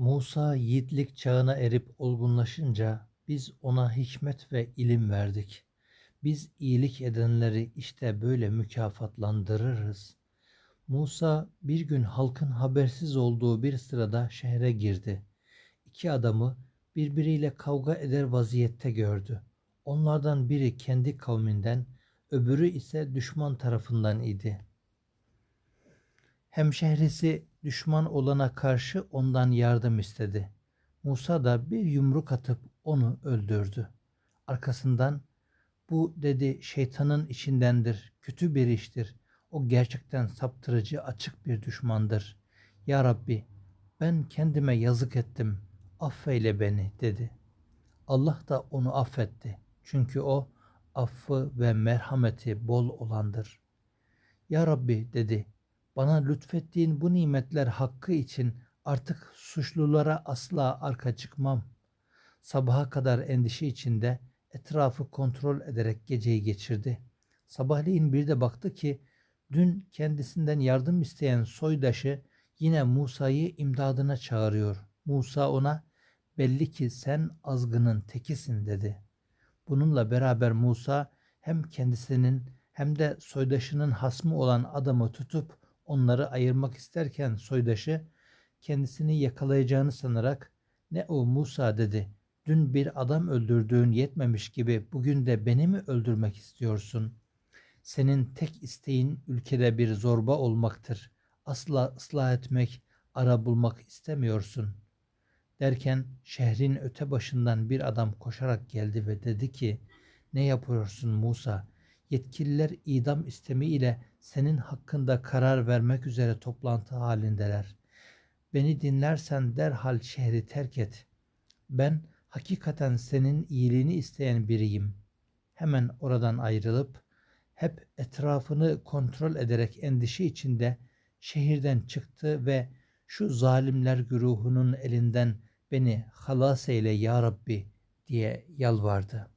Musa yiğitlik çağına erip olgunlaşınca biz ona hikmet ve ilim verdik. Biz iyilik edenleri işte böyle mükafatlandırırız. Musa bir gün halkın habersiz olduğu bir sırada şehre girdi. İki adamı birbiriyle kavga eder vaziyette gördü. Onlardan biri kendi kavminden, öbürü ise düşman tarafından idi. Hemşehrisi düşman olana karşı ondan yardım istedi. Musa da bir yumruk atıp onu öldürdü. Arkasından bu dedi şeytanın içindendir, kötü bir iştir. O gerçekten saptırıcı açık bir düşmandır. Ya Rabbi ben kendime yazık ettim. Affeyle beni dedi. Allah da onu affetti. Çünkü o affı ve merhameti bol olandır. Ya Rabbi dedi. Bana lütfettiğin bu nimetler hakkı için artık suçlulara asla arka çıkmam. Sabaha kadar endişe içinde etrafı kontrol ederek geceyi geçirdi. Sabahleyin bir de baktı ki dün kendisinden yardım isteyen soydaşı yine Musa'yı imdadına çağırıyor. Musa ona belli ki sen azgının tekisin dedi. Bununla beraber Musa hem kendisinin hem de soydaşının hasmı olan adamı tutup onları ayırmak isterken soydaşı kendisini yakalayacağını sanarak ne o Musa dedi. Dün bir adam öldürdüğün yetmemiş gibi bugün de beni mi öldürmek istiyorsun? Senin tek isteğin ülkede bir zorba olmaktır. Asla ıslah etmek, ara bulmak istemiyorsun. Derken şehrin öte başından bir adam koşarak geldi ve dedi ki, ne yapıyorsun Musa? Yetkililer idam istemiyle senin hakkında karar vermek üzere toplantı halindeler. Beni dinlersen derhal şehri terk et. Ben hakikaten senin iyiliğini isteyen biriyim. Hemen oradan ayrılıp hep etrafını kontrol ederek endişe içinde şehirden çıktı ve şu zalimler güruhunun elinden beni halas eyle ya Rabbi diye yalvardı.